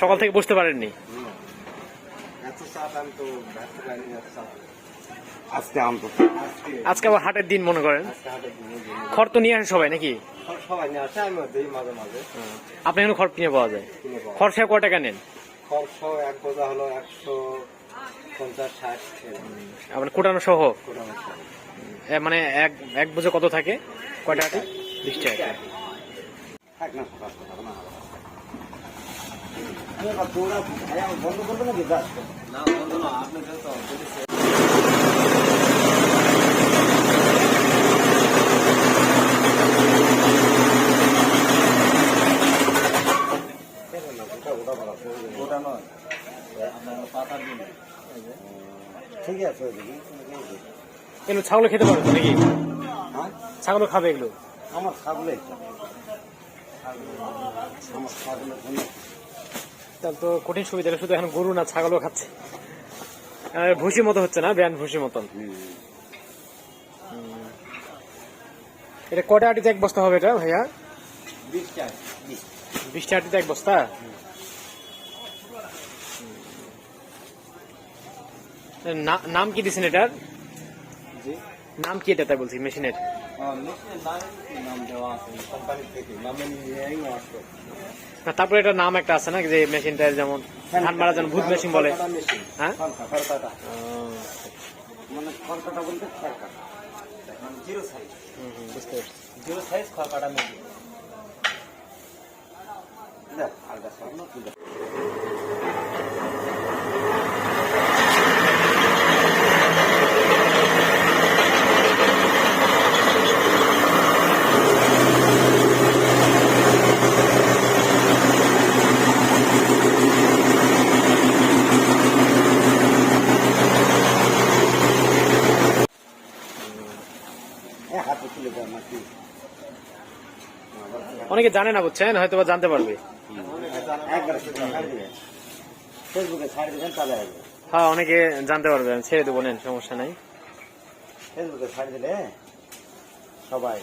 সকাল থেকে বসতে পারেননি। আজকে আবার হাটের দিন মনে করেন? খড় তো নিয়ে আসে সবাই নাকি? আপনি এখন খড় কিনে পাওয়া যায়? খড় সে কয় টাকা নেন। আপনার কোটানো সহ? মানে এক এক বোঝা কত থাকে? কয় টাকা? বিশ টাকা। বন্ধ করবে নাকি না বন্ধ না তো ঠিক আছে এগুলো ছাগল খেতে পারবে নাকি? হ্যাঁ? ছাগল খাবে এগুলো? আমার ছাগলে। আমার ছাগলের জন্য তাহলে তো কঠিন সুবিধা শুধু এখন গরু না ছাগলও খাচ্ছে। ভুসি মতো হচ্ছে না ব্যান ভুসি মতন। এটা কটা আটিতে এক বস্তা হবে এটা ভাইয়া? বিশটা আটিতে এক বস্তা? নাম কি দিছেন এটার? নাম কি এটা তাই বলছি মেশিনের? তারপরে এটা নাম একটা আছে না, যে মেশিনটার যেমন ধান মারা যেন ভূত মেশিন বলে হ্যাঁ? মানে খড়কাটা বলতে খড়কাটা জিরো সাইজ বুঝতে পারছি জিরো সাইজ খড়কাটা অনেকে জানে না বুঝছেন হয়তো বা জানতে পারবে। হ্যাঁ অনেকে জানতে পারবে ছেড়ে দেবো নেন সমস্যা নাই। ফেসবুকে ছাড় দিলে সবাই